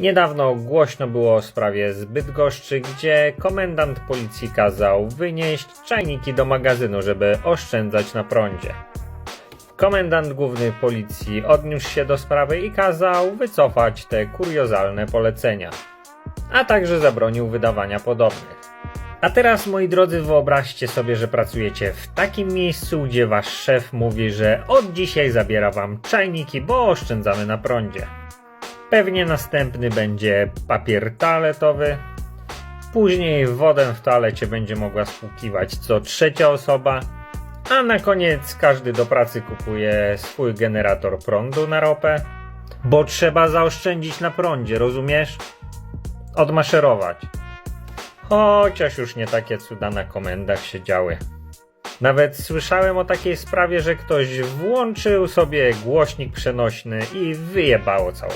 Niedawno głośno było o sprawie z Bydgoszczy, gdzie komendant policji kazał wynieść czajniki do magazynu, żeby oszczędzać na prądzie. Komendant główny policji odniósł się do sprawy i kazał wycofać te kuriozalne polecenia, a także zabronił wydawania podobnych. A teraz, moi drodzy, wyobraźcie sobie, że pracujecie w takim miejscu, gdzie wasz szef mówi, że od dzisiaj zabiera wam czajniki, bo oszczędzamy na prądzie. Pewnie następny będzie papier toaletowy. Później wodę w toalecie będzie mogła spłukiwać co trzecia osoba. A na koniec każdy do pracy kupuje swój generator prądu na ropę. Bo trzeba zaoszczędzić na prądzie, rozumiesz? Odmaszerować. Chociaż już nie takie cuda na komendach się działy. Nawet słyszałem o takiej sprawie, że ktoś włączył sobie głośnik przenośny i wyjebało całą.